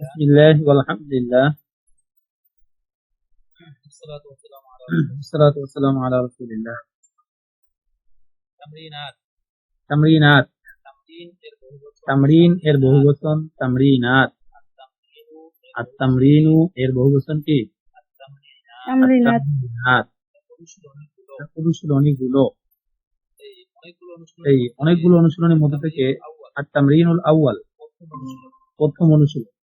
বিসমিল্লাহ আলহামদুলিল্লাহ والصلاة والسلام على সালাতু ওয়াসসালামু আলা রাসূলিল্লাহ تمرينات তামরিনাত تمرين এর বহুবচন তামরিন এর বহুবচন তামরিনাত التمرين আর তামরিনু এর বহুবচন কি তামরিনাত তামরিনাত অনুশীলনীগুলো অনুশীলনীগুলো এই অনেকগুলো অনুশীলন এই অনেকগুলো অনুশীলনের মধ্যে থেকে আর তামরিনুল আউয়াল প্রথম অনুশীলন।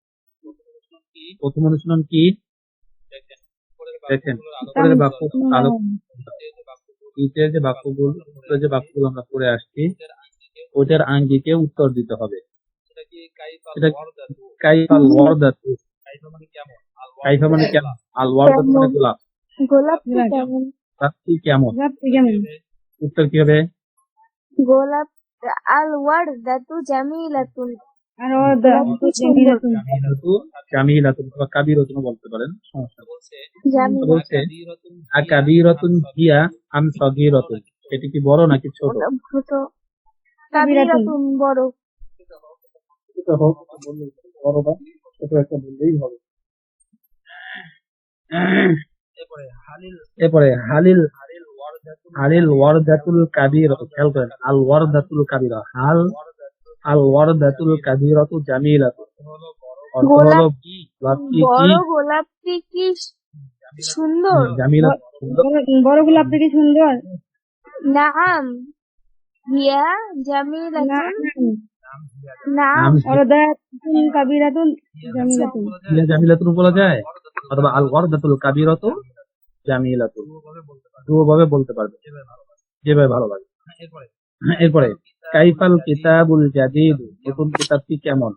প্রথম অনুশীলন কি? দেখেন উপরের বাক্য আলো যে বাক্যগুলো নিচের যে বাক্যগুলো যে বাক্যগুলো আমরা পড়ে আসছি ওইটার আঙ্গিকে উত্তর দিতে হবে। সেটা কি কাইফাল ওয়ারদাতু। কাইফা মানে কেমন? আল কাইফা মানে কেমন? আল ওয়ারদাতু মানে গোলাপ গোলাপটি গোলাপ। কেমন? গোলাপটি কেমন রাত্রি কেমন? উত্তর কি হবে? গোলাপ আল ওয়ারদাতু জামিলাতুন। আর ও দা- জামিলাতুন। জামিলাতু জামিলাতুন বা কাবিরাতুন বলতে পারেন। সমস্যা বলছে। বলছে আকাবিরাতুন হিয়া আম সগীরাতুন এটি কি বড় নাকি ছোট? ছোট কাবিরাতুন বড়। ছোট হোক বড় বা ছোট একটা বললেই হবে। এরপরে হালিল হালিল ওয়ারদাতুল কাবির। খেয়াল করেন আল ওয়ারদাতুল কাবিরা। হাল আল ওয়ারদাতুল কাবিরাতু জামিলাতু গোলাপ- গোলাপটি কি? বড় গোলাপটি কি সুন্দর? জামিলা বড়- বড় গোলাপ থেকে সুন্দর? নাম। হিয়া জামিলাতুন নাম। কাবিরাতুন জামিলাতুন হিয়া জামিলাতুন বলা যায়? অথবা আল ওয়ারদাতুল কাবিরাতু জামিলাতু দুভাবে বলতে পারবে। যেভাবে ভালো লাগে। এরপরে এরপরে। কাইফাল কিতাবুল জাদিদ নতুন কিতাবটি কেমন?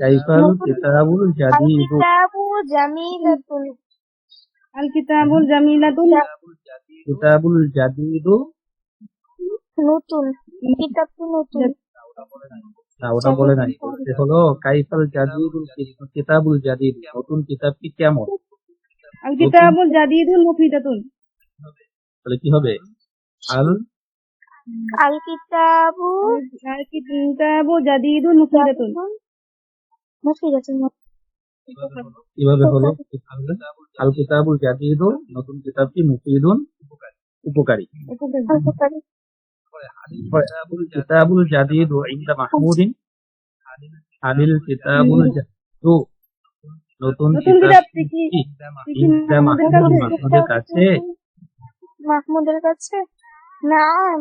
কাইফাল কিতাবুল জাদিদ। আল কিতাবুল জামিলাতুন কিতাবুল জাদিদ। নতুন কিতাবটি নতুন না ওটা বলে নাই। বলতে হলো কাইফাল জাদিদুল কিতাবুল জাদিদ। নতুন কিতাবটি কেমন? আল কিতাবুল জাদিদুল মুফিদাতুন তাহলে কি হবে? আল আল কিতাবু আল কিতাবু জাদিদুল মুফিদাতুন। মুফিদাতুন। কীভাবে হলো? আল কিতাবুল জাদিদ নতুন কিতাবটি মুফিদুন। উপকারী। উপকারী। কিতাবুল জাদিদ ইনদা মাহমুদিন। কিতাবুল জাদিদ নতুন নতুন কিতাব কিতাবটি কি? ইনদা মাহমুদের কাছে? মাহমুদের কাছে? নাম।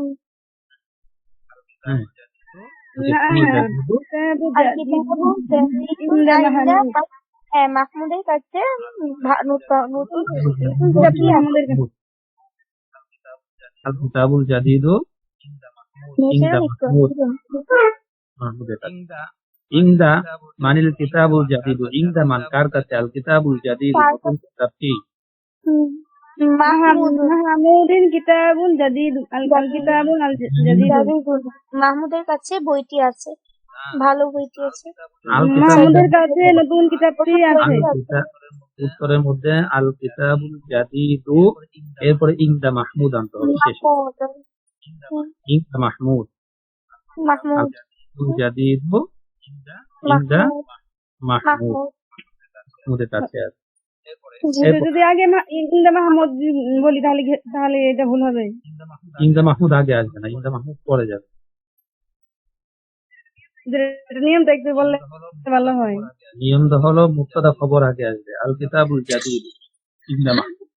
কাছে কিতাবুল জাদিদ মাহমুদের কাছে। ইংদা। ইংদা মানিল কিতাবুল জাদিদ ইংদা মান কার কাছে? আল কিতাবুল জাদিদ নতুন কিতাবটি হুম। মাহমুদ মাহমুদিন কিতাবুল জাদিদ আল কিতাবুল আল জাদিদ মাহমুদের কাছে বইটি আছে। ভালো বইটি আছে। মাহমুদের কাছে নতুন কিতাবটি আছে। উত্তরের মধ্যে আল কিতাবুল জাদিদ এরপরে ইংদা মাহমুদ আনতে হবে শেষ ইংদা মাহমুদ। মাহমুদ। জাদিদ ইংদা মাহমুদ। মাহমুদ মাহমুদ। মাহমুদের কাছে আছে। যদি- যদি আগে ইন্দা মাহমুদ বলি তাহলে তাহলে এটা ভুল হবে। ইংদা মাহমুদ আগে আসবে না ইংদা মাহমুদ পরে যাবে। নিয়মটা একটু বললে ভালো হয়। নিয়মটা হলো মুক্তদা খবর আগে আসবে। আল কিতাবুল জাদিদ মাহমুদ।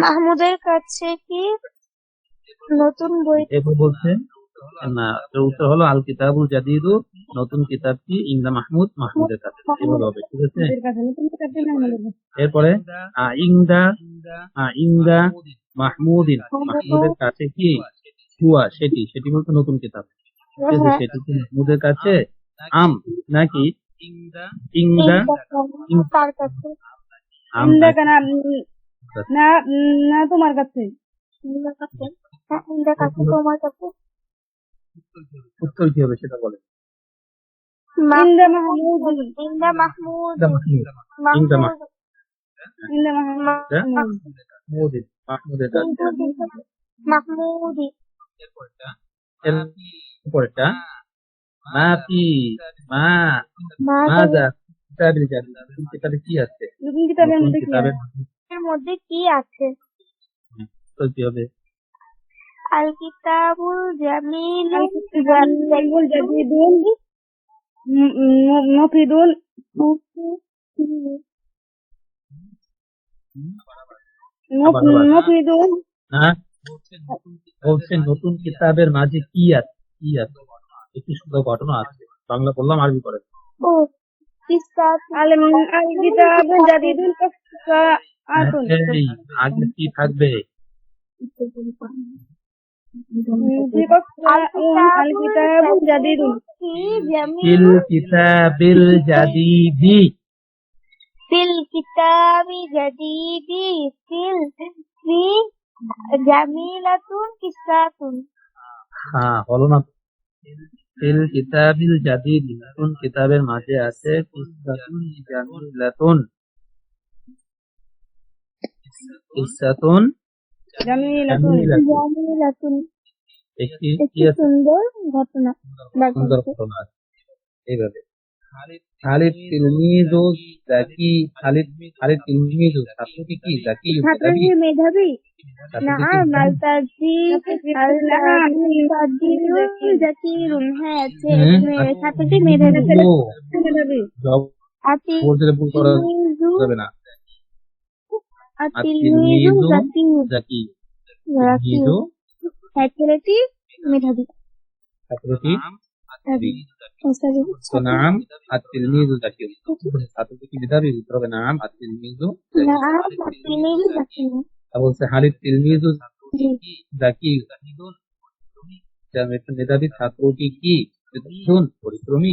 মাহমুদের কাছে কি নতুন বই? এরপর বলছে? না উত্তর হলো আল কিতাবুল জাদিদ নতুন কিতাবটি ইংদা মাহমুদ মাহমুদের কাছে। এভাবে হবে ঠিক আছে? এরপরে ইংদা ইংদা মাহমুদিন। মাহমুদের কাছে কি? হুয়া সেটি সেটি বলতে নতুন কিতাব। হ্যাঁ। সেটি কি মাহমুদের কাছে? আম নাকি? ইংদা। তার কাছে? না না তোমার কাছে। হ্যাঁ, কাছে তোমার কাছে? উত্তর কি হবে সেটা বলে ইন্দা মাহমুদ। ইন্দা মাহমুদ। ইংদা মাহমুদ। ইন্দা মাহমুদ। ইন্দা মাহমুদ। মাহমুদিন মাহমুদের কাছে আছে। মাহমুদি এরপরটা এর উপরেরটা? মা। ফি মা মা মাজা কিতাবিল কিতাবে কি আছে? কিতাবের মধ্যে কি আছে? এর মধ্যে কি আছে চলতে হবে? বলছেন নতুন কিতাবের মাঝে কি আছে কি আছে একটু সুন্দর ঘটনা আছে বাংলা বললাম আরবি করে ও আগে কি থাকবে ফিল কিতাবিল জাদিদি ফিল কিতাবি জাদিদি ফিল ফি জামিলাতুন কিসাতুন হ্যাঁ হলো না। ফিল কিতাবিল জাদিদি নতুন কিতাবের মাঝে আছে কিসাতুন জামিলাতুন কিসাতুন জামিলাতুন একটি কি একটি আছে? সুন্দর ঘটনা সুন্দর ঘটনা এইভাবে। খালিদ তিলমিজু জাকি খালিদ খালিদ তিলমিজু ছাত্রটি কি? জাকি ছাত্রটি মেধাবী? নাম জাকিরুন হ্যাঁ আছে। হুম, ছাত্রটি মেধাবী। মেধাবী। আতি ভুল করা যাবে না। আতিলমিজু জাকি মেধাবী। ছাত্রটি নাম কি মেধাবী উত্তর হবে নাম আর নাম আতিলমিজু জাকিরুন বলছে খালিদ তিলমিজু জাকি মেধাবী ছাত্রটি কি? শুন পরিশ্রমী।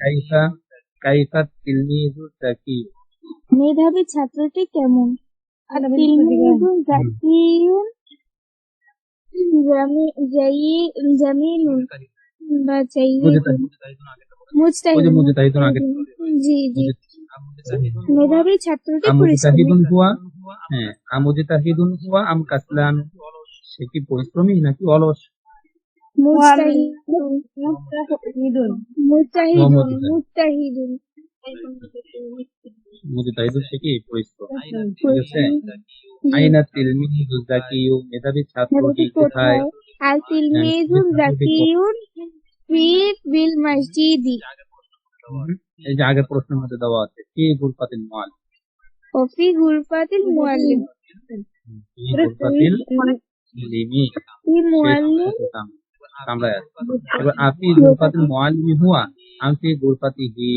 কাইফা কাইফা তিলমিজু জাকি। মেধাবী ছাত্রটি কেমন? জাই জামিলুন বা মুজতাহিদুন আগে জি জি। মেধাবী ছাত্রটি পরিশ্রমী। মুজতাহিদুন হুয়া? হ্যাঁ আমুজতাহিদুন হুয়া আম কাসলান সে কি পরিশ্রমী নাকি অলস? मुजतहिदुशिकी पुलिस को आइना तिलमीजुल जकीयुन मेधावी छात्रों की किताब अल तिलमीजुल जकीयुन বিল মসজিদি এই যে আগের প্রশ্নের মধ্যে দেওয়া আছে কি গুলফাতিল মুআল ও ফি গুলফাতিল মুআল্লিম গুলফাতিল মুআল্লিম মুআল্লিম কামরায় এবার আপনি গুরফাতুল মুআল্লিমি হুয়া আমসি গুরফাতিহি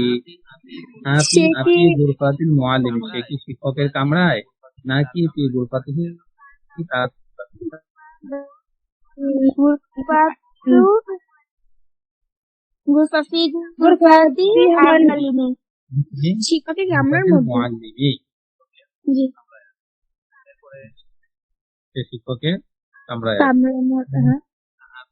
আপনি আপনি গুরফাতুল মুআল্লিম সে কি শিক্ষকের কামরায় নাকি তুই গোলপাতি কি তার? শিক্ষকের সে শিক্ষকের কামরায়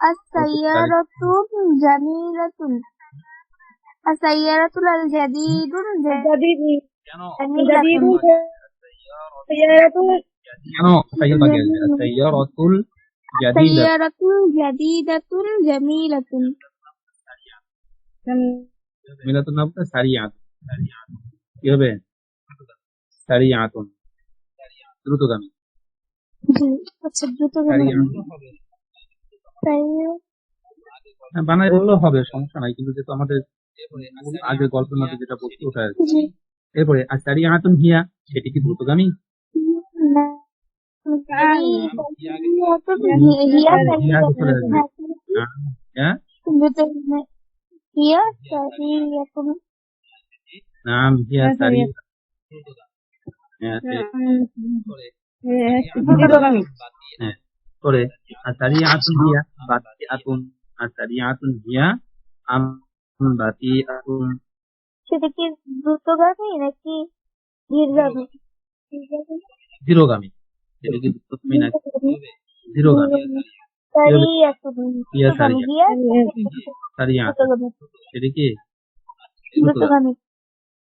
السيارة جميلة السيارة الجديد জাদিদ جميلة সাইয়ারাতুন কেন সাইয়ার বাকি আছে সাইয়ারাতুল জাদিদ سيارة جديدة جميلة মিলাতুন নাম তো সারিয়াত কি হবে সারিয়াতুন দ্রুতগামী জি আচ্ছা দ্রুত হ্যাঁ বানায় বললেও হবে সমস্যা নাই কিন্তু যেহেতু আমাদের আগে গল্পের মধ্যে যেটা বলছি ওটা আর কি। এরপরে আর চারি আনাতন হিয়া সেটি কি দ্রুতগামী? হ্যাঁ, হ্যাঁ? নাম হিয়া হ্যাঁ করে দ্রুতগামী হ্যাঁ পরে আসারি আতুন হিয়া আম বাতি আতুন সেটা কি দ্রুতগামী নাকি ধীরগামী ধীরগামী সেটা কি দ্রুতগামী নাকি? ধীরগামী সারিয়া সারি আতুন দ্রুতগামী। সেটা কি? দ্রুতগামী।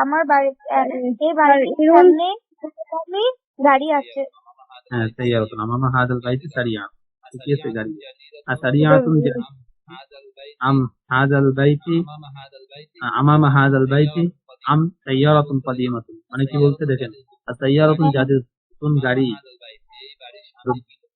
আমার বাড়িতে এই বাড়ির সামনে দাঁড়িয়ে আছে হ্যাঁ সাইয়ারাতুন আমামা হাদাল বাইতি সারিয়া কি সে গাড়ি আর সারিয়া তুমি আম হাদাল বাইতি আমামা হাদাল বাইতি আম সাইয়ারাতুন কদিমাতুন মানে কি বলতে দেখেন সাইয়ারাতুন জাদিতুন গাড়ি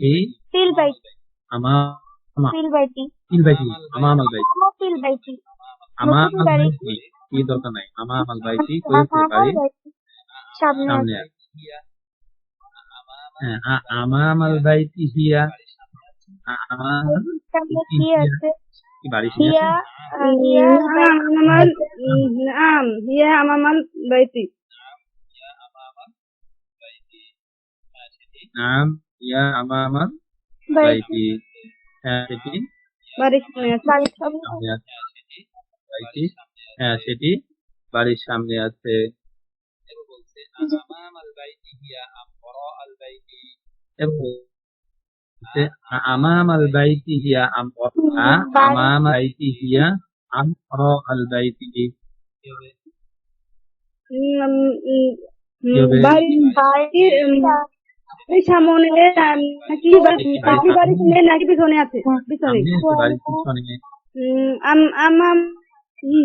জাদিদ এই ফিল বাইটি أمام ফিল বাইটি তিল বাইটি أمام البيت ফিল বাইটি أمام নতুন গাড়ি। البيت কি দরকার নাই أمام البيت করেছে বাড়ির সামনে সামনে আছে। আছে হ্যাঁ আ- أمام البيت هي أمام সামনে কি আছে কি বাড়ির সামনে হিয়া আছে? হিয়া আমার নাম হিয়া আমার বাইতি নাম ইয়া আমামান বাইতি হ্যাঁ সেটি। বাড়ির সামনে আছে। হ্যাঁ সেটি। বাড়ির সামনে আছে। আমাম আল বাইতি হিয়া আমাম বাড়ির বাড়ির বাড়ির সামনে নাকি বাড়ি- নাকি বাড়ির সামনে নাকি পিছনে আছে পিছনে সামনে আছে বাড়ির পিছনে উম, আম- আম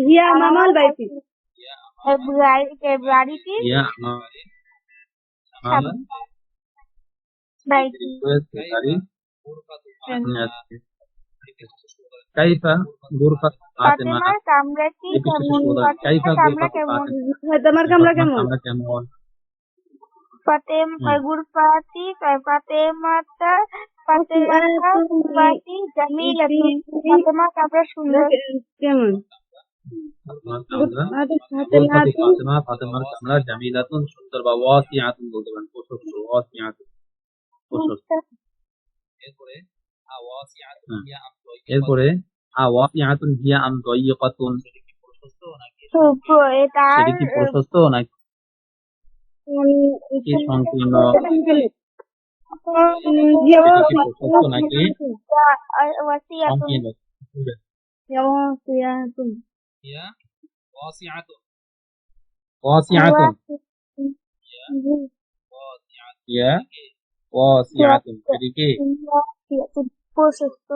হিয়া আমার বাইতি বাড়িটি ইয়া أمام সামনে বাড়িটি রয়েছে বাড়ির গুরফাতু সামনে আছে থেকে শুরু করে কাইফা গুরফাত ফাতেমা ফাতেমার সুন্দর। কেমন? সুন্দর বা বলতে পারেন প্রশস্ত প্রশস্ত এরপরে আওয়াসিআতু হুম। হিয়া। আম এরপরে আওয়াসিআতুন হিয়া আম দাইয়িকাতুন সেটা কি প্রশস্ত নাকি তো তার সেটি কি প্রশস্ত নাকি? কি কি প্রশস্ত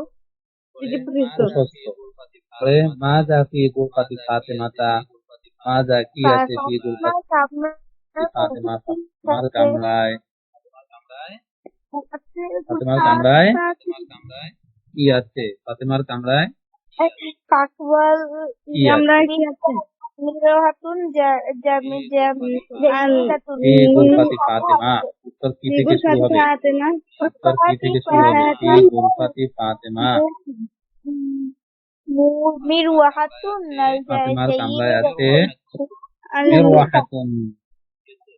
কি মাজা ফি গুরফাতি ফাতেমাতা মাজা কি আছে ফি গুরফাতি ফাতেমা ফাতেমার কামরায় ফাতেমার কামরায় কি আছে ফাতেমার কামরায় পাকওয়াল কি আছে? আমরা কি আছে মিরাহাতুন জামি জামি জামিলাতুন ফি গুরফাতি ফাতেমা উত্তর কি থেকে শুরু হবে উত্তর কি থেকে শুরু হবে ফি গুরফাতি ফাতেমা মিরওয়াহাতুন ফাতেমার কামরায় আছে মিরওয়াহাতুন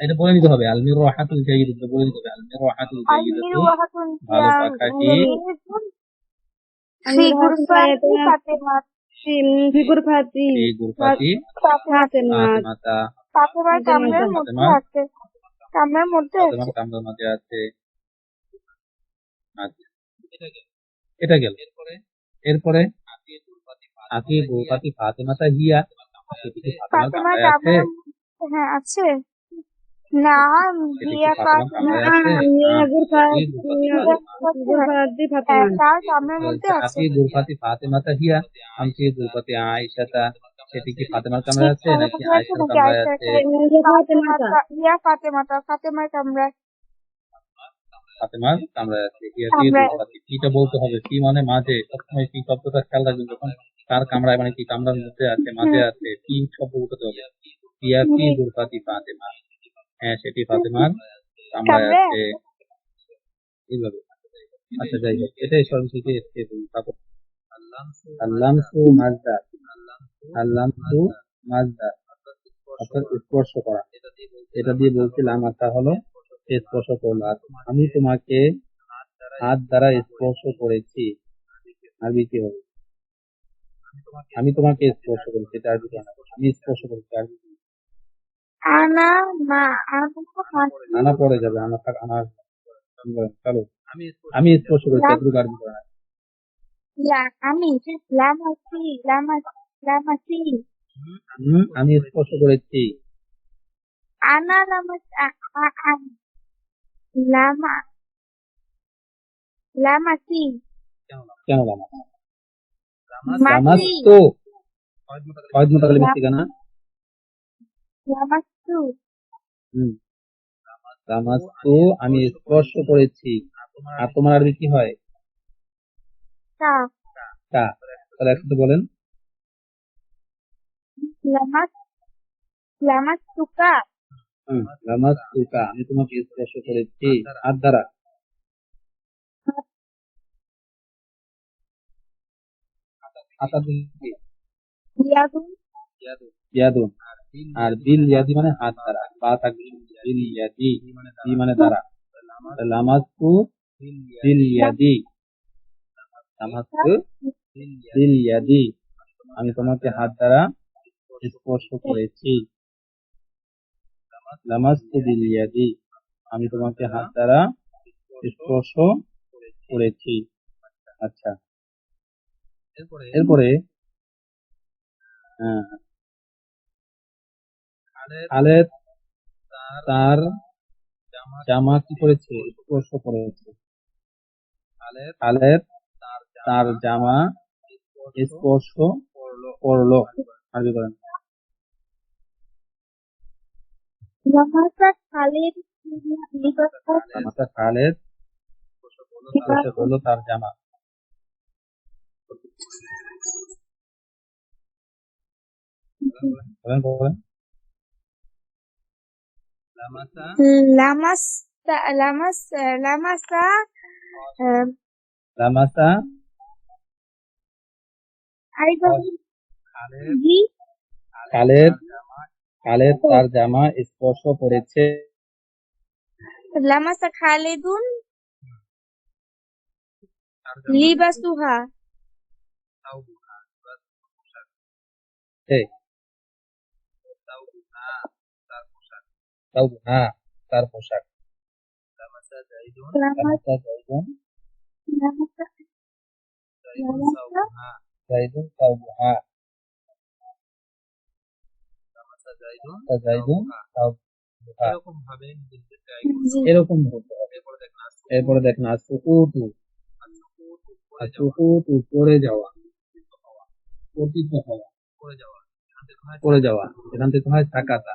এটা বলে নিতে হবে আলমির রাহাতুল জাইদ এটা বলে নিতে হবে আলমির রাহাতুল জাইদ ভালো পাখা কি? আচ্ছা। এরপরে? আছে। কি হিয়া। ফাতেমাতা হিয়া আয়েশাতা সেটি ফাতেমার কামরায় আছে নাকি আয়েশার কামরায় আছে? হিয়া ফাতেমাতা ফাতেমার কামরায়। ফাতেমার কামরায় আছে। হিয়া। কিটা বলতে হবে? কি মানে মাঝে? সবসময় কি শব্দটা খেয়াল রাখবেন যখন? তার কামরায় মানে কি কামরার মধ্যে আছে মাঝে আছে? কি শব্দ বলতে হবে? হিয়া কি গুরফাতি ফাতেমা? হ্যাঁ সেটি ফাতেমার। কামরায় আছে এইভাবে আচ্ছা যাই হোক এটাই সর্বশেষে এসছে তারপর আল্লামসু মাজদার আল্লামসু মাজদার অর্থাৎ স্পর্শ করা। এটা দিয়ে বলছিলাম আচ্ছা হলো স্পর্শ করলাম আমি তোমাকে হাত দ্বারা স্পর্শ করেছি। আরবি কি হবে? আমি তোমাকে স্পর্শ করেছি এটা আরবি আমি স্পর্শ করেছি আরবি? আনা মা আনা হাত যাবে। আনা থাক আনা চলো। আমি স্পর্শ করেছি এটুকু আরবি করে না। আমি লামাসি লামাস লামাসি আমি স্পর্শ করেছি। আনা লামাস আ- লামা লামাসি কেন লামা মাসি লামাস্তু কয়েক মোটা মোটাকালি মিষ্টি কেনা লামাসু হুম। লামাস্তু আমি স্পর্শ করেছি। আর তোমার আরবি কি হয়? তা। তা তাহলে একসাথে বলেন। আমি তোমাকে স্পর্শ করেছি। হাত দ্বারা। ইয়াদুন আর বিল ইয়াদি মানে হাত দ্বারা। বা থাকবে বিল ইয়াদি। দি মানে দ্বারা? লামাস্তু বিল ইয়াদি। লামাস্তু বিল ইয়াদি। আমি তোমাকে হাত দ্বারা স্পর্শ করেছি। লামাস্তু বিল ইয়াদি। আমি তোমাকে হাত দ্বারা স্পর্শ করেছি। আচ্ছা। এরপরে এরপরে হ্যাঁ। খালেদ তার জামা জামা কি করেছে স্পর্শ করেছে খালেদ তার তার জামা স্পর্শ করল আরবি করেন। খালেদ স্পর্শ করল তার জামা। বলেন বলেন লামাসা আহ, লামাসা আইবা খালেদ জি খালেদ খালেদ তার জামা স্পর্শ করেছে। লামাসা খালিদুন লিবাসুহা জাইদুন জাইদুন তাওবুহা এরকম ভাবে এরকম বলতে হবে। এরপরে আসুকুতু করে যাওয়া আসুকুতু পড়ে যাওয়া। পতিত হওয়া। করে যাওয়া পড়ে যাওয়া। এখান থেকে হয় সাকাতা সাকাতা।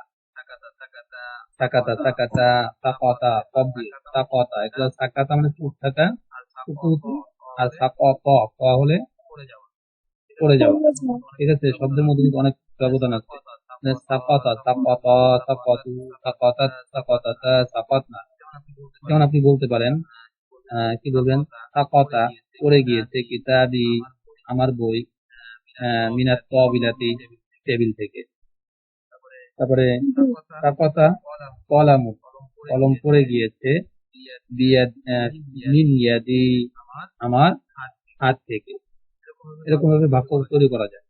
সাকাতা সাকাতা সাকাতা সব সাকাতা এগুলো সাকাতা মানে চুপ থাকা আর সুকুত আর ক হলে পড়ে যাওয়া ঠিক আছে, শব্দের মধ্যে কিন্তু অনেক ব্যবধান আছে। মানে যেমন আপনি বলতে পারেন কি বলবেন? সাকাতা পড়ে গিয়েছে কিতাবি, আমার বই মিনাত টেবিল থেকে। তারপরে সাকাতা কলামু, কলম পড়ে গিয়েছে। মিন ইয়াদি আমার হাত থেকে। এরকম ভাবে বাক্য তৈরি করা যায়।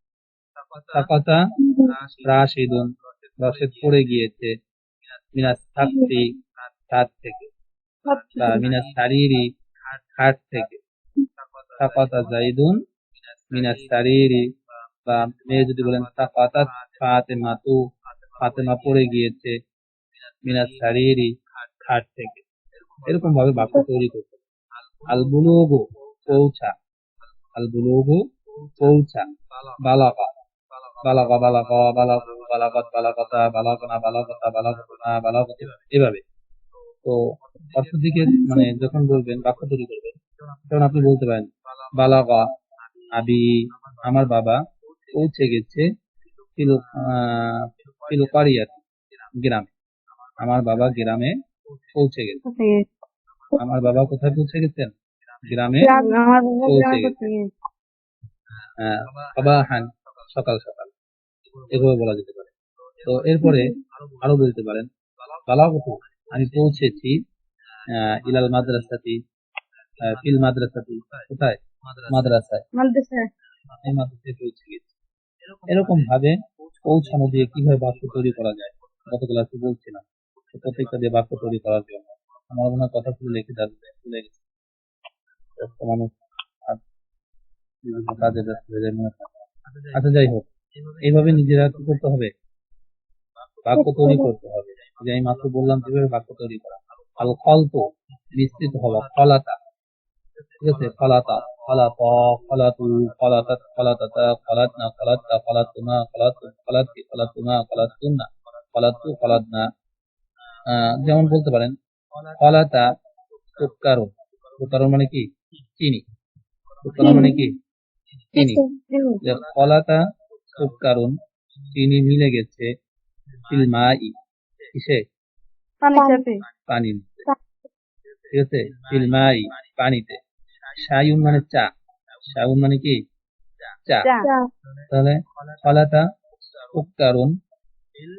সাকাতা রাশিদুন, রশেদ পড়ে গিয়েছে মিনাস সাত্তি সাত থেকে বা মিনাস শারীরি হাট থেকে। সাকাতা জাইদুন, মিনাস শারীরি বা মেয়ে যদি বলেন সাকাতাত ফাতেমা তু ফাতেমা পড়ে গিয়েছে মিনাস শারীরি হাট থেকে। এরকম ভাবে বাক্য তৈরি করতে হবে। আল বুলুগু পৌঁছা। আল বুলুগু পৌঁছা। বালাকা বালাকা বালাকা বালাকু বালাকাত বালাকাতা বালাকনা বালাকাতা বালাকাতুনা বালাকাত এভাবে। তো অর্থ দিকে মানে যখন বলবেন, বাক্য তৈরি করবেন, তখন আপনি বলতে পারেন বালাকা আবি, আমার বাবা পৌঁছে গেছে ফিল কারিয়াত গ্রামে। আমার বাবা গ্রামে পৌঁছে গেছে। আমার বাবা কোথায় পৌঁছে গেছেন গ্রামে পৌঁছে গেছে। আহ, সাবাহান সকাল সকাল। এভাবে বলা যেতে পারে। তো এরপরে আরও বলতে পারেন বালাগতু আমি পৌঁছেছি আহ, ইলাল মাদ্রাসাতি আহ, ফিল মাদ্রাসাতি কোথায়? মাদ্রাসায়। মাদ্রাসায়। পৌঁছে গেছি। এরকম ভাবে পৌঁছানো দিয়ে কীভাবে বাক্য তৈরি করা যায় গত ক্লাসে বলছিলাম প্রত্যেকটা দিয়ে বাক্য তৈরি করার জন্য। আমার মনে হয় কথাগুলো লিখে যাবে ভুলে গেছি। আচ্ছা যাই হোক, এইভাবে নিজেরা কি করতে হবে? বাক্য তৈরি করতে হবে। যে আমি মাত্র বললাম কীভাবে বাক্য তৈরি করা। আল কল্প মিশ্রিত হওয়া, ফলাতা। ঠিক আছে? ফলাতা। ফলাতু ফলাতাত ফলাতাতা ফলাতনা ফলাত্তা ফলাতুনা ফলাতু ফলাতি ফলাতুনা ফলাতুনা ফলাতু ফলাতনা আহ, যেমন বলতে পারেন ফলাতা তুকারুন তুকারুন মানে কি? চিনি। তুকারুন মানে কি? চিনি। যে ফলাতা তুকারুন চিনি মিলে গেছে ফিলমাই কিসে? পানির সাথে পানি ঠিক আছে? ফিলমাই পানিতে। সায়ুন মানে চা। সায়ুন মানে কি? চা। চা। তাহলে ফলাতা তুকারুন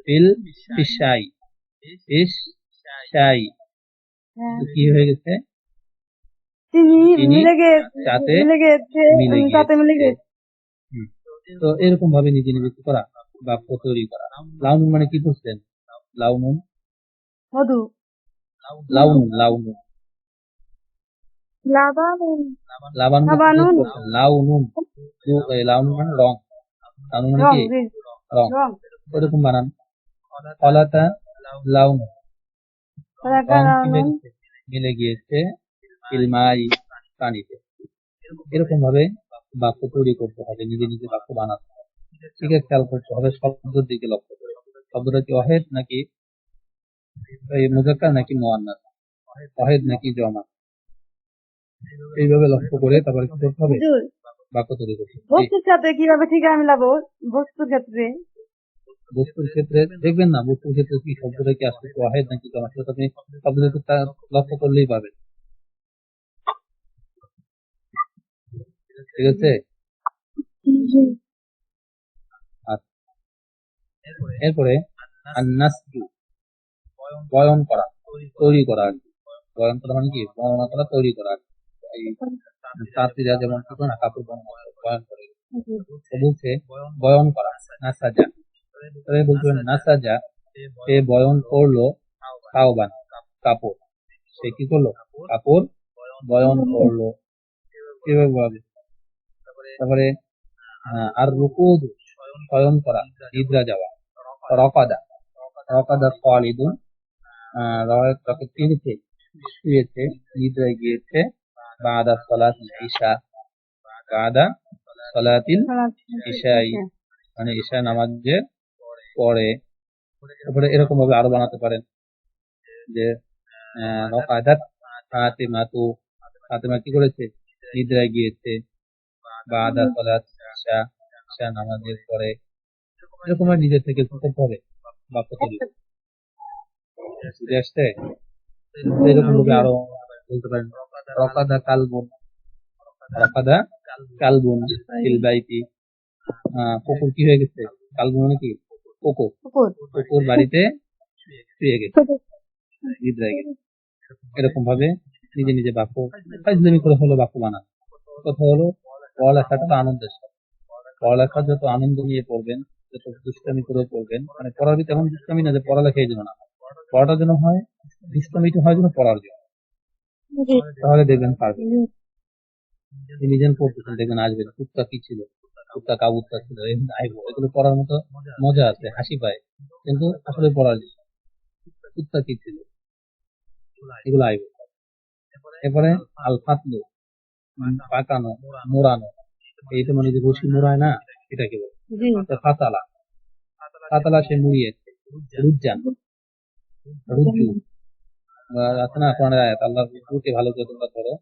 ফিল ফিসাই। ফিস শাই হ্যাঁ। কি হয়ে গেছে? মিলে মিলে তো এরকম ভাবে নিজে নিজে কি করা? বাক্য তৈরি করা। লাউনুন মানে কি বুঝছেন লাউনুন মধু। লাউনুন লাউনুন লাবানুন লাবানুন লাবানুন। লাউনুন লাউনুন মানে রং লাউনুন মানে কি রং রং ওরকম বানান ফলাতা লাউনুন ফলাতা রং কি হয়ে লাউনুন। গেছে? মিলে গিয়েছে পানিতে এরকম ভাবে বাক্য তৈরি করতে হবে নিজে নিজে বাক্য বানাতে হবে আছে খেয়াল করতে হবে শব্দের দিকে লক্ষ্য করে শব্দটা কি অহেদ নাকি মুজাক্কার নাকি মোয়ান্নাস অহেদ নাকি জমা এইভাবে লক্ষ্য করে তারপরে কি করতে হবে? বাক্য তৈরি করতে বস্তুর সাথে কীভাবে ঠিকানা মিলাবো? বস্তুর ক্ষেত্রে। বস্তুর ক্ষেত্রে দেখবেন না বস্তুর ক্ষেত্রে কি শব্দটা কি আসছে অহেদ নাকি জমা সেটা আপনি শব্দটা একটু লক্ষ্য করলেই পাবেন। ঠিক আছে? এরপরে আন্নাসু বয়ন করা তৈরি করা আর কি। বয়ন করা মানে কি? বর্ণনা করা তৈরি করা আর কি। তাঁতিরা যেমন করে কাপড় বয়ন করে বলছে বয়ন করা নাসাজা। তবে বলতে পারেন নাসাজা সে বয়ন করল খাওবান কাপড়। সে কি করল? কাপড় বয়ন করল। কীভাবে বলা তারপরে আর রুকুদ শয়ন করা নিদ্রা যাওয়া। রকাদা রকাদা খালিদুন রকে তিনটে শুয়েছে নিদ্রায় গিয়েছে। বাদা সলাত ঈশা বাদা সলাতিল ঈশাই। মানে ঈশা নামাজের পরে তারপরে এরকম ভাবে আরও বানাতে পারেন যে ফাতেমা তো ফাতেমা কি করেছে? নিদ্রায় গিয়েছে। বা আদা সলাত ঈশা ঈশা নামাজের পরে এরকম নিজের থেকে হবে বাক্য তৈরি আসছে এরকম ভাবে আরও বলতে পারেন। রকাদা কালবুন। রকাদা কালবুন ফিল বাইতি কুকুর কি হয়ে গেছে? কালবুন মানে কি কুকুর। কুকুর বাড়িতে শুয়ে গেছে। নিদ্রায় গেছে। এরকম ভাবে নিজে নিজে বাক্য ফাইজলামি করে হলো বাক্য বানান। কথা হলো পড়ালেখাটা তো আনন্দের সাথে। পড়ালেখা যত আনন্দ নিয়ে পড়বেন যত দুষ্টামি করে পড়বেন মানে পড়ার ভিতরে এমন দুষ্টামি না যে পড়ালেখা এই জন্য না পড়াটা যেন হয় দুষ্টামিটা হয় যেন পড়ার জন্য। তাহলে দেখবেন পারবেন পড়তেছেন দেখবেন আসবেন কুত্তা কি ছিল? কুত্তা কাবুত্তা ছিল? এগুলো পড়ার মতো মজা আছে হাসি পায়। কিন্তু আসলে পড়ার কুত্তা কি ছিল? এগুলো আইবো। এরপরে আল ফাতলু পাকানো মোড়ানো। এইটা মানে যে রশি মোড়ায় না এটাকে বলে। ফাতালা। ফাতালা সে মুড়িয়েছে রুজ্জান। রুজ্জু। বা আছে না? কোরআনের আয়াত আল্লাহ রুজ্জুকে ভালো করে তোমরা ধরো।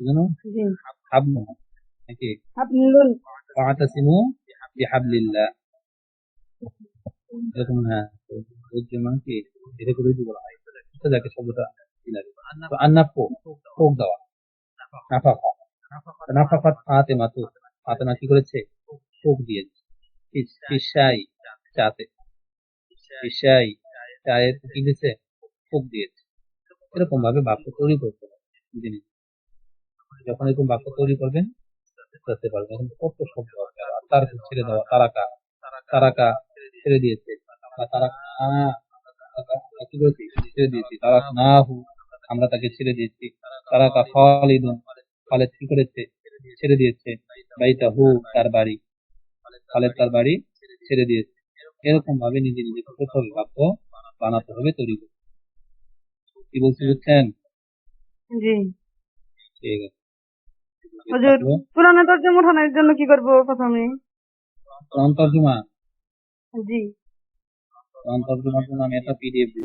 বুঝলো জি। হাবনু। নাকি? আপনি বলুন ফাতাসিমু বিহাবলিল্লাহ এরকম হ্যাঁ। কি? এটাকে রুজ্জু বলা হয় যাকে শব্দটা কি লাগে? তো আন্নাফু ফোক দেওয়া। নাফাফা। নাফাফাত ফাতেমা তো। ফাতেমা কি করেছে? ফোক দিয়েছে। ফিসাই চাতে। চায়ের কি দিয়েছে? ফোক দিয়েছে। এরকম ভাবে বাক্য তৈরি করতে নিজে। যখন এরকম বাক্য তৈরি করবেন বুঝতে পারবেন। এখন কত শব্দ তার ছেড়ে দেওয়া, তারাকা তারাকা ছেড়ে দিয়েছে। তারাকা কি দিয়েছি। তারা আমরা তাকে ছেড়ে দিয়েছি। তারাকা কি করেছে? ছেড়ে দিয়েছে। বাইতা হু তার বাড়ি। খালেদ তার বাড়ি ছেড়ে দিয়েছে। এরকম ভাবে নিজে নিজে কি করতে বাক্য বানাতে হবে, তৈরি। কি বলছি বুঝছেন জি। ঠিক আছে। হুজুর পুরানো তর্জমা ওঠানোর জন্য কি করব প্রথমে? কোরআন তর্জমা? জি। কোরআন তর্জমার জন্য আমি একটা পিডিএফ